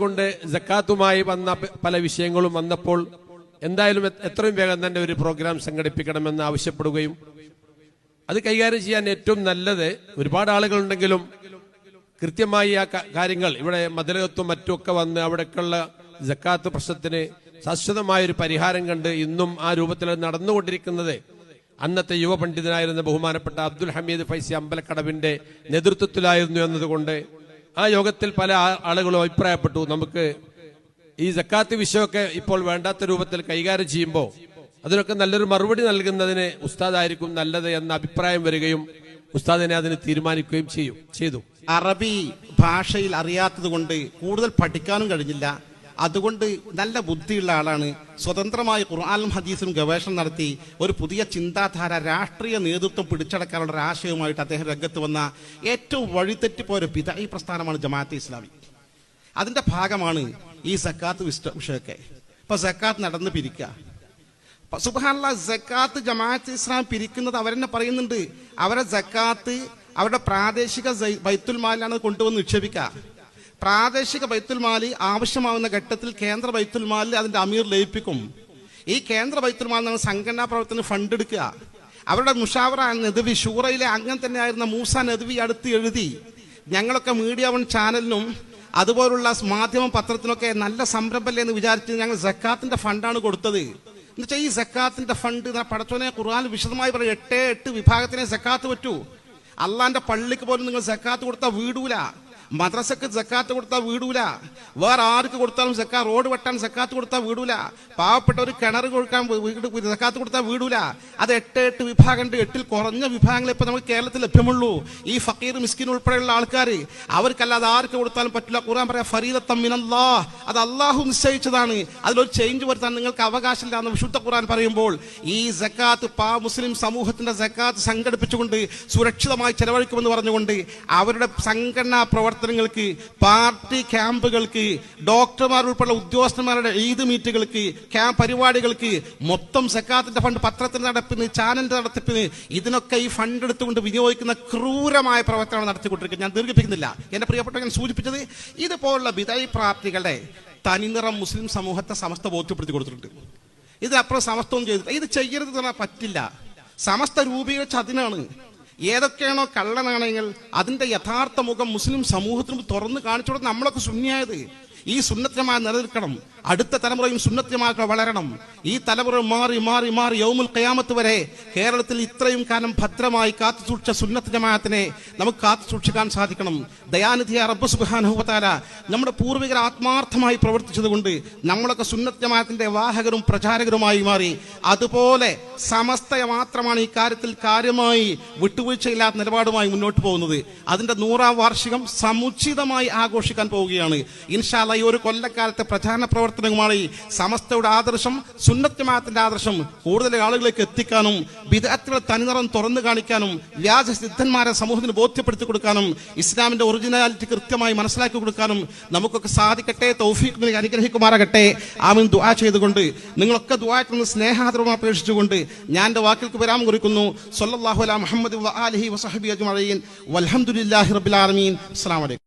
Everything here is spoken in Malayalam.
കൊണ്ട് ജക്കാത്തുമായി വന്ന പല വിഷയങ്ങളും വന്നപ്പോൾ എന്തായാലും എത്രയും വേഗം തന്നെ ഒരു പ്രോഗ്രാം സംഘടിപ്പിക്കണമെന്ന് ആവശ്യപ്പെടുകയും അത് കൈകാര്യം ചെയ്യാൻ ഏറ്റവും നല്ലത് ഒരുപാട് ആളുകളുണ്ടെങ്കിലും കൃത്യമായി ആ കാര്യങ്ങൾ ഇവിടെ മതിലകത്തും മറ്റുമൊക്കെ വന്ന് അവിടേക്കുള്ള ജക്കാത്ത് പ്രശ്നത്തിന് ശാശ്വതമായ ഒരു പരിഹാരം കണ്ട് ഇന്നും ആ രൂപത്തിൽ നടന്നുകൊണ്ടിരിക്കുന്നത് അന്നത്തെ യുവ പണ്ഡിതനായിരുന്ന ബഹുമാനപ്പെട്ട അബ്ദുൽ ഹമീദ് ഫൈസി അമ്പലക്കടവിന്റെ നേതൃത്വത്തിലായിരുന്നു എന്നതുകൊണ്ട് ആ യോഗത്തിൽ പല ആളുകളും അഭിപ്രായപ്പെട്ടു. നമുക്ക് ഈ ജക്കാത്ത് വിഷയമൊക്കെ ഇപ്പോൾ വേണ്ടാത്ത രൂപത്തിൽ കൈകാര്യം ചെയ്യുമ്പോൾ അതിനൊക്കെ നല്ലൊരു മറുപടി നൽകുന്നതിന് ഉസ്താദായിരിക്കും നല്ലത് എന്ന അഭിപ്രായം വരികയും ഉസ്താദിനെ അതിന് തീരുമാനിക്കുകയും ചെയ്യും ചെയ്തു. അറബി ഭാഷയിൽ അറിയാത്തത് കൊണ്ട് കൂടുതൽ പഠിക്കാനും കഴിഞ്ഞില്ല. അതുകൊണ്ട് നല്ല ബുദ്ധിയുള്ള ആളാണ്. സ്വതന്ത്രമായി ഖുർആാനും ഹദീസും ഗവേഷണം നടത്തി ഒരു പുതിയ ചിന്താധാര രാഷ്ട്രീയ നേതൃത്വം പിടിച്ചടക്കാനുള്ള ആശയവുമായിട്ട് അദ്ദേഹം രംഗത്ത് വന്ന ഏറ്റവും വഴിതെറ്റിപ്പോയ ഒരു പിതായി പ്രസ്ഥാനമാണ് ജമാഅത്തെ ഇസ്ലാമി. അതിന്റെ ഭാഗമാണ് ഈ സക്കാത്ത് വിഷയമൊക്കെ ഇപ്പൊ സക്കാത്ത് നടന്ന് പിരിക്കുക സുബാനുള്ള ജക്കാത്ത് ജമാഅത്ത് ഇസ്ലാം പിരിക്കുന്നത് അവരെന്നെ പറയുന്നുണ്ട്. അവരെ ജക്കാത്ത് അവരുടെ പ്രാദേശിക ബൈത്തുൽ മാലിലാണ് കൊണ്ടുവന്ന് നിക്ഷേപിക്കുക പ്രാദേശിക ബൈത്തുൽ മാലി ആവശ്യമാവുന്ന ഘട്ടത്തിൽ കേന്ദ്ര ബൈത്തുൽ മാലിൽ അതിന്റെ അമീർ ലയിപ്പിക്കും. ഈ കേന്ദ്ര ബൈത്തുൽ മാലിൽ നിന്ന് സംഘടനാ പ്രവർത്തനം ഫണ്ട് എടുക്കുക. അവരുടെ മുഷാവറ നദവി. ഷൂറയിലെ അംഗം തന്നെയായിരുന്ന മൂസ നദവി അടുത്ത് എഴുതി. ഞങ്ങളൊക്കെ മീഡിയ വൺ ചാനലിനും അതുപോലുള്ള മാധ്യമ പത്രത്തിനൊക്കെ നല്ല സംരംഭമല്ലേ എന്ന് വിചാരിച്ച് ഞങ്ങൾ സക്കാത്തിന്റെ ഫണ്ടാണ് കൊടുത്തത്. എന്നുവെച്ചാൽ ഈ സക്കാത്തിന്റെ ഫണ്ട് പടച്ചോനെ ഖുർആൻ വിശദമായി പറയും എട്ടേ എട്ട് വിഭാഗത്തിനെ സക്കാത്ത് പറ്റൂ. അള്ളാന്റെ പള്ളിക്ക് പോലും നിങ്ങൾ സക്കാത്ത് കൊടുത്താൽ വീടൂല. മദ്രസക്ക് സക്കാത്ത് കൊടുത്താൽ വീടൂല. വേറെ ആർക്ക് കൊടുത്താലും സക്കാ റോഡ് വെട്ടാൻ സക്കാത്ത് കൊടുത്താൽ വീടൂല. പാവപ്പെട്ട ഒരു കിണർ കൊടുക്കാൻ വീട് സക്കാത്ത് കൊടുത്താൽ വീടൂല. അത് എട്ട് എട്ട് വിഭാഗമുണ്ട് എട്ടിൽ കുറഞ്ഞ വിഭാഗങ്ങൾ ഇപ്പൊ നമുക്ക് കേരളത്തിൽ ലഭ്യമുള്ളൂ. ഈ ഫക്കീർ മിസ്കിൻ ഉൾപ്പെടെയുള്ള ആൾക്കാർ അവർക്കല്ലാതെ ആർക്ക് കൊടുത്താലും പറ്റില്ല. ഖുർആൻ പറയാം ഫരീദത്തം മിനല്ലാ അത് അള്ളാഹു നിശ്ചയിച്ചതാണ്. അതിലൊരു ചേഞ്ച് വരുത്താൻ നിങ്ങൾക്ക് അവകാശമില്ല എന്ന് വിശുദ്ധ ഖുർആൻ പറയുമ്പോൾ ഈ സക്കാത്ത് പാ മുസ്ലിം സമൂഹത്തിന്റെ സക്കാത്ത് സംഘടിപ്പിച്ചുകൊണ്ട് സുരക്ഷിതമായി ചെലവഴിക്കുമെന്ന് പറഞ്ഞുകൊണ്ട് അവരുടെ സംഘടനാ പ്രവർത്തനങ്ങൾക്ക് പാർട്ടി ക്യാമ്പുകൾക്ക് ഡോക്ടർമാർ ഉൾപ്പെടെ ഉദ്യോഗസ്ഥന്മാരുടെ ഈദ് മീറ്റുകൾക്ക് ക്യാമ്പ് പരിപാടികൾക്ക് മൊത്തം സക്കാത്തിന്റെ ഫണ്ട് പത്രത്തിന്റെ നടപ്പിന് ചാനലിന്റെ നടത്തിപ്പിന് ഇതിനൊക്കെ ഈ ഫണ്ട് എടുത്തുകൊണ്ട് വിനിയോഗിക്കുന്ന ക്രൂരമായ പ്രവർത്തനമാണ് നടത്തിക്കൊണ്ടിരിക്കുന്നത്. ഞാൻ ദീർഘിപ്പിക്കുന്നില്ല. എന്റെ പ്രിയപ്പെട്ട ഞാൻ സൂചിപ്പിച്ചത് ഇതുപോലുള്ള വിതൈ പ്രാപ്തികളെ തനിനിറം മുസ്ലിം സമൂഹത്തെ സമസ്ത ബോധ്യപ്പെടുത്തി കൊടുത്തിട്ടുണ്ട്. ഇതിനപ്പുറം സമസ്തവും ചെയ്തിട്ട് ഇത് ചെയ്യരുത് പറ്റില്ല. സമസ്ത രൂപീകരിച്ച അതിനാണ് ഏതൊക്കെയാണോ കള്ളനാണയങ്ങൾ അതിന്റെ യഥാർത്ഥ മുഖം മുസ്ലിം സമൂഹത്തിന് തുറന്നു കാണിച്ചു നമ്മളൊക്കെ ശൂന്യായത് ഈ സുന്നത്യമായി നിലനിൽക്കണം. അടുത്ത തലമുറയും സുന്നത്യമാക്ക വളരണം. ഈ തലമുറ മാറി മാറി മാറി യൗമുൽ കയാമത്ത് വരെ കേരളത്തിൽ ഇത്രയും കാലം ഭദ്രമായി കാത്തു സൂക്ഷിച്ച സുന്നത്ത് ജമാഅത്തിനെ നമുക്ക് കാത്തു സൂക്ഷിക്കാൻ സാധിക്കണം. ദയാനിധിയ റബ്ബ് സുബാനുഭവത്താല നമ്മുടെ പൂർവികർ ആത്മാർത്ഥമായി പ്രവർത്തിച്ചതുകൊണ്ട് നമ്മളൊക്കെ സുന്നത്ത് ജമാഅത്തിന്റെ വാഹകരും പ്രചാരകരുമായി മാറി അതുപോലെ സമസ്ത മാത്രമാണ് ഈ കാര്യത്തിൽ കാര്യമായി വിട്ടുവീഴ്ചയില്ലാത്ത നിലപാടുമായി മുന്നോട്ട് പോകുന്നത്. അതിന്റെ നൂറാം വാർഷികം സമുചിതമായി ആഘോഷിക്കാൻ പോവുകയാണ്. ഇൻഷാല്ല ഈ ഒരു കൊല്ലക്കാലത്തെ പ്രധാന പ്രവർത്തനവുമായി സമസ്തയുടെ ആദർശം സുന്നത്യമാത്തിന്റെ ആദർശം കൂടുതൽ ആളുകളിലേക്ക് എത്തിക്കാനും വിദഗ്ധരുടെ തനിനിറം തുറന്നു കാണിക്കാനും വ്യാജ സിദ്ധന്മാരെ സമൂഹത്തിന് ബോധ്യപ്പെടുത്തി കൊടുക്കാനും ഇസ്ലാമിന്റെ ഒറിജിനാലിറ്റി കൃത്യമായി മനസ്സിലാക്കി കൊടുക്കാനും നമുക്കൊക്കെ സാധിക്കട്ടെ തൗഫീഖ് അനുഗ്രഹിക്കുമാറാകട്ടെ. ആമിൻ. ദുആ ചെയ്തുകൊണ്ട് നിങ്ങളൊക്കെ ദുആത്തിന് സ്നേഹാദരവും അപേക്ഷിച്ചുകൊണ്ട് ഞാൻ എന്റെ വാക്കിൽക്ക് വരാൻ കുറിക്കുന്നു സല്ലല്ലാഹു അലാ മുഹമ്മദ് വസഹബി അജ്മഈൻ. വൽഹംദുലില്ലാഹി റബ്ബിൽ ആലമീൻ. അസ്സലാമു അലൈക്കും.